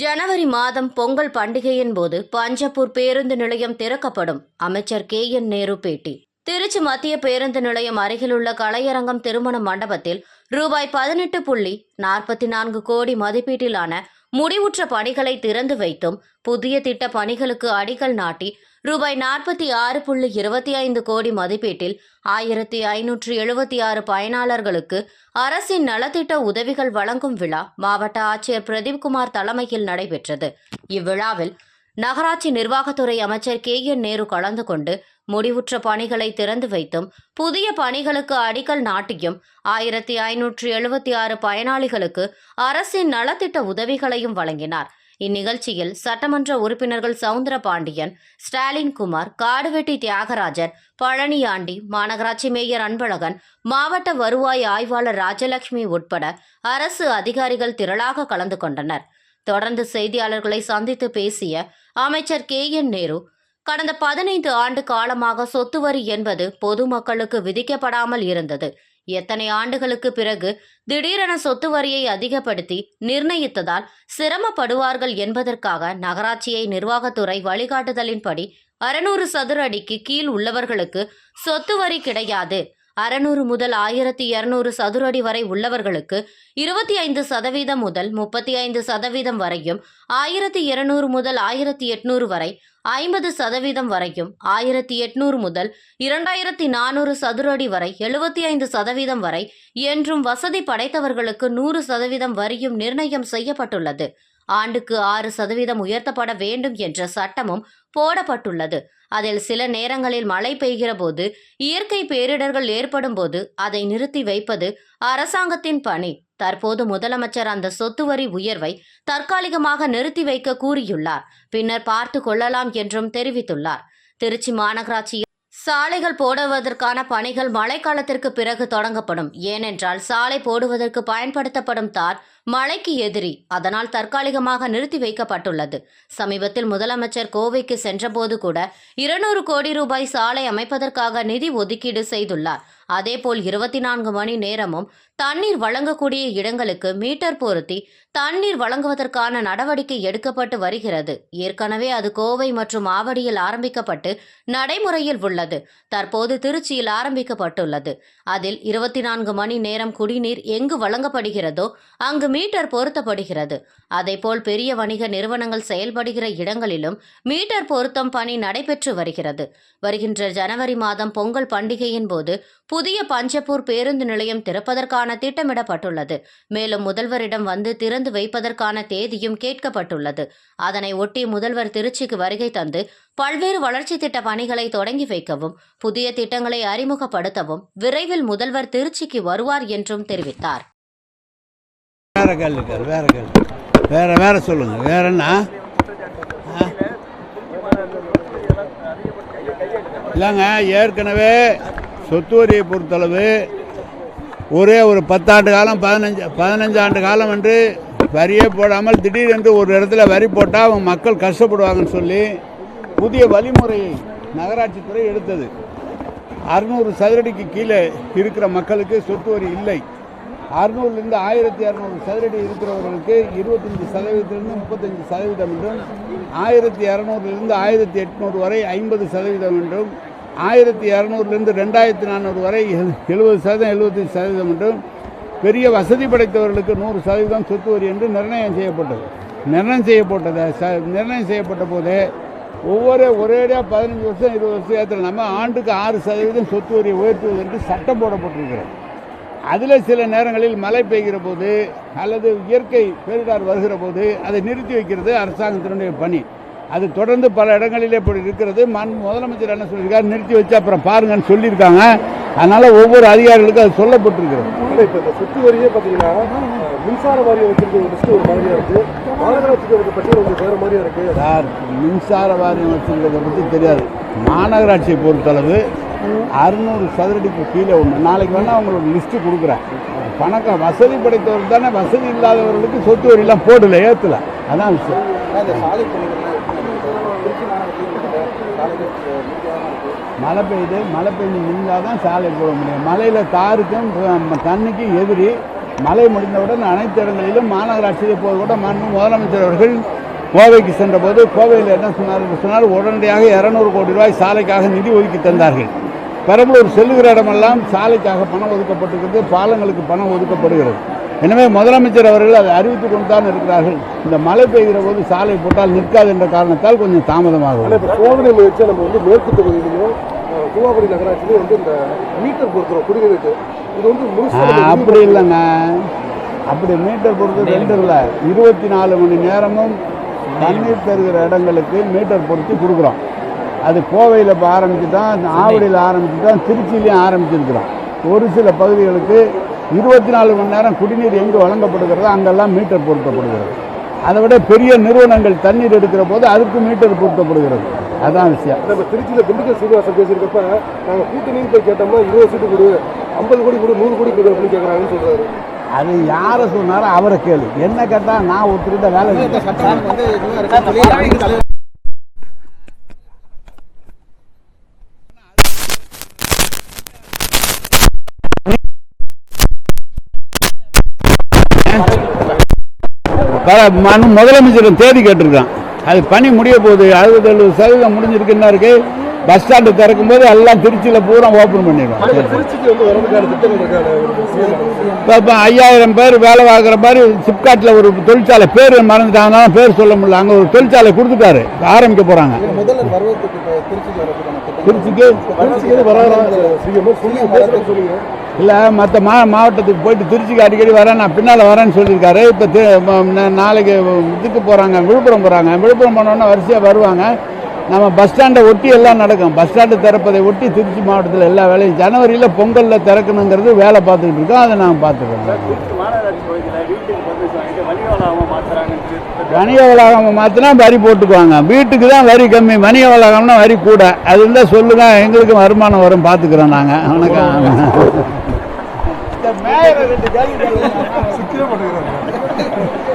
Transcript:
ஜனவரி மாதம் பொங்கல் பண்டிகையின் போது பஞ்சப்பூர் பேருந்து நிலையம் திறக்கப்படும். அமைச்சர் கே. என். நேரு பேட்டி திருச்சி மத்திய பேருந்து நிலையம் அருகிலுள்ள கலையரங்கம் திருமண மண்டபத்தில் ரூபாய் பதினெட்டு புள்ளி நாற்பத்தி நான்கு கோடி மதிப்பீட்டிலான முடிவுற்ற பணிகளை திறந்து வைத்தும் புதிய திட்ட பணிகளுக்கு அடிக்கல் நாட்டி ரூபாய் நாற்பத்தி ஆறு புள்ளி இருபத்தி ஐந்து கோடி மதிப்பீட்டில் ஆயிரத்தி ஐநூற்று எழுபத்தி ஆறு பயனாளர்களுக்கு அரசின் நலத்திட்ட உதவிகள் வழங்கும் விழா மாவட்ட ஆட்சியர் பிரதீப்குமார் தலைமையில் நடைபெற்றது. இவ்விழாவில் நகராட்சி நிர்வாகத்துறை அமைச்சர் கே என் நேரு கலந்து கொண்டு முடிவுற்ற பணிகளை திறந்து வைத்தும் புதிய பணிகளுக்கு அடிக்கல் நாட்டியும் ஆயிரத்தி ஐநூற்று எழுபத்தி ஆறு பயனாளிகளுக்கு அரசின் நலத்திட்ட உதவிகளையும் வழங்கினார். இந்நிகழ்ச்சியில் சட்டமன்ற உறுப்பினர்கள் சவுந்தர பாண்டியன் ஸ்டாலின் குமார் காடுவெட்டி தியாகராஜன் பழனியாண்டி மாநகராட்சி மேயர் அன்பழகன் மாவட்ட வருவாய் ஆய்வாளர் ராஜலட்சுமி உட்பட அரசு அதிகாரிகள் திரளாக கலந்து கொண்டனர். தொடர்ந்து செய்தியாளர்களை சந்தித்து பேசிய அமைச்சர் கே. என். நேரு கடந்த பதினைந்து ஆண்டு காலமாக சொத்து வரி என்பது பொதுமக்களுக்கு விதிக்கப்படாமல் இருந்தது. எத்தனை ஆண்டுகளுக்கு பிறகு திடீரென சொத்து வரியை அதிகப்படுத்தி நிர்ணயித்ததால் சிரமப்படுவார்கள் என்பதற்காக நகராட்சியை நிர்வாகத்துறை வழிகாட்டுதலின்படி அறுநூறு சதுர அடிக்கு கீழ் உள்ளவர்களுக்கு சொத்து வரி கிடையாது. அறுநூறு முதல் ஆயிரத்தி இருநூறு சதுர அடி வரை உள்ளவர்களுக்கு இருபத்தி ஐந்து சதவீதம் முதல் முப்பத்தி ஐந்து சதவீதம் வரையும் ஆயிரத்தி இருநூறு முதல் ஆயிரத்தி எட்நூறு வரை ஐம்பது சதவீதம் வரையும் ஆயிரத்தி எட்நூறு முதல் இரண்டாயிரத்தி நானூறு சதுர அடி வரை எழுபத்தி ஐந்து சதவீதம் வரை என்றும் வசதி படைத்தவர்களுக்கு நூறு சதவீதம் வரியும் நிர்ணயம் செய்யப்பட்டுள்ளது. ஆண்டுக்கு ஆறு சதவீதம் உயர்த்தப்பட வேண்டும் என்ற சட்டமும் போடப்பட்டுள்ளது. அதில் சில நேரங்களில் மழை பெய்கிற போது இயற்கை பேரிடர்கள் ஏற்படும் போது அதை நிறுத்தி வைப்பது அரசாங்கத்தின் பணி. தற்போது முதலமைச்சர் அந்த சொத்து வரி உயர்வை தற்காலிகமாக நிறுத்தி வைக்க கூறியுள்ளார். பின்னர் பார்த்து கொள்ளலாம் என்றும் தெரிவித்துள்ளார். திருச்சி மாநகராட்சியில் சாலைகள் போடுவதற்கான பணிகள் மழைக்காலத்திற்கு பிறகு தொடங்கப்படும். ஏனென்றால் சாலை போடுவதற்கு பயன்படுத்தப்படும் தார் மழைக்கு எதிரி. அதனால் தற்காலிகமாக நிறுத்தி வைக்கப்பட்டுள்ளது. சமீபத்தில் முதலமைச்சர் கோவைக்கு சென்றபோது கூட இருநூறு கோடி ரூபாய் சாலை அமைப்பதற்காக நிதி ஒதுக்கீடு செய்துள்ளார். அதேபோல் இருபத்தி நான்கு மணி நேரமும் தண்ணீர் வழங்கக்கூடிய இடங்களுக்கு மீட்டர் பொருத்தி தண்ணீர் வழங்குவதற்கான நடவடிக்கை எடுக்கப்பட்டு வருகிறது. ஏற்கனவே அது கோவை மற்றும் ஆவடியில் ஆரம்பிக்கப்பட்டு நடைமுறையில் உள்ளது. தற்போது திருச்சியில் ஆரம்பிக்கப்பட்டுள்ளது. அதில் இருபத்தி நான்கு மணி நேரம் குடிநீர் எங்கு வழங்கப்படுகிறதோ அங்கு மீட்டர் பொருத்தப்படுகிறது. அதேபோல் பெரிய வணிக நிறுவனங்கள் செயல்படுகிற இடங்களிலும் மீட்டர் பொருத்தம் பணி நடைபெற்று வருகிறது. வருகின்ற ஜனவரி மாதம் பொங்கல் பண்டிகையின் போது புதிய பஞ்சப்பூர் பேருந்து நிலையம் திறப்பதற்கான திட்டமிடப்பட்டுள்ளது. மேலும் முதல்வரிடம் வந்து திறந்து வைப்பதற்கான தேதியும் கேட்கப்பட்டுள்ளது. அதனை ஒட்டி முதல்வர் திருச்சிக்கு வருகை தந்து பல்வேறு வளர்ச்சி திட்ட பணிகளை தொடங்கி வைக்கவும் புதிய திட்டங்களை அறிமுகப்படுத்தவும் விரைவில் முதல்வர் திருச்சிக்கு வருவார் என்றும் தெரிவித்தார். வேற கேள்வி இருக்காரு வேற கேள்வி. வேற வேற சொல்லுங்க. வேற என்ன? இல்லைங்க ஏற்கனவே சொத்து வரியை பொறுத்தளவு ஒரே ஒரு பத்தாண்டு காலம் பதினஞ்சு பதினஞ்சு ஆண்டு காலம் என்று வரியே போடாமல் திடீரென்று ஒரு இடத்துல வரி போட்டால் அவங்க மக்கள் கஷ்டப்படுவாங்கன்னு சொல்லி புதிய வழிமுறையை நகராட்சித்துறை எடுத்தது. அறுநூறு சதுரடிக்கு கீழே இருக்கிற மக்களுக்கு சொத்து வரி இல்லை. அறுநூறுலேருந்து ஆயிரத்தி இரநூறு சதுரடி இருக்கிறவர்களுக்கு இருபத்தஞ்சி சதவீதத்திலிருந்து முப்பத்தஞ்சு சதவீதம் என்றும் ஆயிரத்தி இரநூறுலேருந்து ஆயிரத்தி எட்நூறு வரை ஐம்பது சதவீதம் என்றும் ஆயிரத்தி இரநூறுலேருந்து ரெண்டாயிரத்தி நானூறு வரை எழுபது சதவீதம் எழுபத்தஞ்சு சதவீதம் என்றும் பெரிய வசதி படைத்தவர்களுக்கு நூறு சதவீதம் சொத்து வரி என்று நிர்ணயம் செய்யப்பட்டது. நிர்ணயம் செய்யப்பட்டது. ச நிர்ணயம் செய்யப்பட்ட போது ஒவ்வொரு ஒரேடியாக பதினஞ்சு வருஷம் இருபது வருஷம் ஏற்றுல நம்ம ஆண்டுக்கு ஆறு சதவீதம் சொத்து வரி உயர்த்துவது என்று சட்டம் போடப்பட்டிருக்கிறது. அதில் சில நேரங்களில் மழை பெய்கிற போது அல்லது இயற்கை பேரிடர் வருகிற போது அதை நிறுத்தி வைக்கிறது அரசாங்கத்தினுடைய பணி. அது தொடர்ந்து பல இடங்களிலே இப்படி இருக்கிறது. மண் முதலமைச்சர் என்ன சொல்லியிருக்காரு? நிறுத்தி வச்சு அப்புறம் பாருங்கன்னு சொல்லியிருக்காங்க. அதனால் ஒவ்வொரு அதிகாரிகளுக்கும் அது சொல்லப்பட்டிருக்கிறது. இப்போ இந்த சொத்து வரியே பார்த்தீங்கன்னா மின்சார வாரியம் வச்சிருக்க ஒரு லிஸ்ட் ஒரு மாதிரியா இருக்கு. மாநகராட்சிக்கு பட்டியல் உங்களுக்கு வேற மாதிரியா இருக்கு. சார் மின்சார வாரியம் வச்சுருக்கிறத பற்றி தெரியாது. மாநகராட்சியை பொறுத்தளவு அறுநூறு சதுரடிக்கு கீழே ஒன்று நாளைக்கு வேணால் அவங்களுக்கு லிஸ்ட்டு கொடுக்குறேன். பணக்கம் வசதி படைத்தவர் தானே வசதி இல்லாதவர்களுக்கு சொத்து வரியெல்லாம் போடல ஏற்றல அதான் விஷயம். மழை பெய்யுது மழை பெய்ஞ்சு நின்றால் தான் சாலை போட முடியும். மலையில் தாருக்கும் தண்ணிக்கும் எதிரி. மழை முடிந்தவுடன் அனைத்து இடங்களிலும் மாநகராட்சியில் இப்போது கூட மாண்பு முதலமைச்சர் அவர்கள் கோவைக்கு சென்றபோது கோவையில் என்ன சொன்னார் என்று சொன்னால் உடனடியாக இரநூறு கோடி ரூபாய் சாலைக்காக நிதி ஒதுக்கி தந்தார்கள். பெரம்பலூர் செல்லுகிற இடமெல்லாம் சாலைக்காக பணம் ஒதுக்கப்பட்டிருக்கிறது பாலங்களுக்கு பணம் ஒதுக்கப்படுகிறது. எனவே முதலமைச்சர் அவர்கள் அதை அறிவித்து கொண்டு தான் இருக்கிறார்கள். இந்த மழை பெய்கிற போது சாலை போட்டால் நிற்காது என்ற காரணத்தால் கொஞ்சம் தாமதமாகும். சோதனை முயற்சியை நம்ம வந்து மேற்கு தொகுதியிலையும் பூவாக்குடி நகராட்சியிலையும் வந்து இந்த மீட்டர் பொறுக்கிறோம் குடிநீருக்கு இது வந்து அப்படி இல்லைங்க அப்படி மீட்டர் பொறுத்து ரெண்டு இல்லை. இருபத்தி நாலு மணி நேரமும் தண்ணீர் தருகிற இடங்களுக்கு மீட்டர் பொருத்தி கொடுக்குறோம். அது கோவையில் இப்போ ஆரம்பித்து தான் ஆவடியில் தான் திருச்சியிலையும் ஆரம்பிச்சிருக்கிறோம். ஒரு சில பகுதிகளுக்கு இருபத்தி நாலு மணி நேரம் குடிநீர் எங்கு வழங்கப்படுகிறதோ அங்கெல்லாம் மீட்டர் பொருத்தப்படுகிறது. அதை விட பெரிய நிறுவனங்கள் தண்ணீர் எடுக்கிற போது அதுக்கு மீட்டர் பொருத்தப்படுகிறது. அதான் விஷயம். நம்ம திருச்சியில் திண்டுக்கல் சீனிவாசன் பேசியிருக்கப்ப நாங்கள் கூட்டணின்னு போய் கேட்டோம்னா இருபது சீட்டு கொடு ஐம்பது கோடி கொடு நூறு கோடி கொடு அப்படின்னு கேட்குறாங்கன்னு சொல்கிறாரு அது யாரை சொன்னாரோ அவரை கேளு. என்ன கேட்டால் நான் ஒருத்தருக்கிட்ட வேலை முதலமைச்சர் தேதி கேட்டிருக்கான். அது பணி முடிய போகுது. அறுபது எழுபது சதவீதம் முடிஞ்சிருக்குன்னா இருக்கு? பஸ் ஸ்டாண்டு திறக்கும் போது எல்லாம் திருச்சியில் பூரா ஓப்பன் பண்ணிடுவோம் இப்போ ஐயாயிரம் பேர் வேலை பார்க்குற மாதிரி சிப்காட்டில் ஒரு தொழிற்சாலை பேர் மறந்துட்டாங்கன்னா பேர் சொல்ல முடியல. அங்கே ஒரு தொழிற்சாலை கொடுத்துட்டாரு. ஆரம்பிக்க போகிறாங்க திருச்சிக்கு இல்லை மற்ற மா மாவட்டத்துக்கு போயிட்டு திருச்சிக்கு அடிக்கடி வரேன். நான் பின்னால் வரேன்னு சொல்லியிருக்காரு. இப்போ நாளைக்கு இதுக்கு போகிறாங்க விழுப்புரம் போகிறாங்க விழுப்புரம் போனோன்னா வரிசையாக வருவாங்க. நம்ம பஸ் ஸ்டாண்டை ஒட்டி எல்லாம் நடக்கும். பஸ் ஸ்டாண்டு திறப்பதை ஒட்டி திருச்சி மாவட்டத்தில் எல்லா வேலையும் ஜனவரியில் பொங்கலில் திறக்கணுங்கிறது வேலை பார்த்துக்கிட்டு இருக்கோம். அதை நாங்கள் பார்த்துக்கிறோம். வணிக வளாகம் மாற்றினா வரி போட்டுக்குவாங்க. வீட்டுக்கு தான் வரி கம்மி. வணிக வளாகம்னா வரி கூட. அது இருந்தால் சொல்லுங்க எங்களுக்கு வருமானம் வரும் பார்த்துக்குறோம் நாங்கள் வணக்கம்.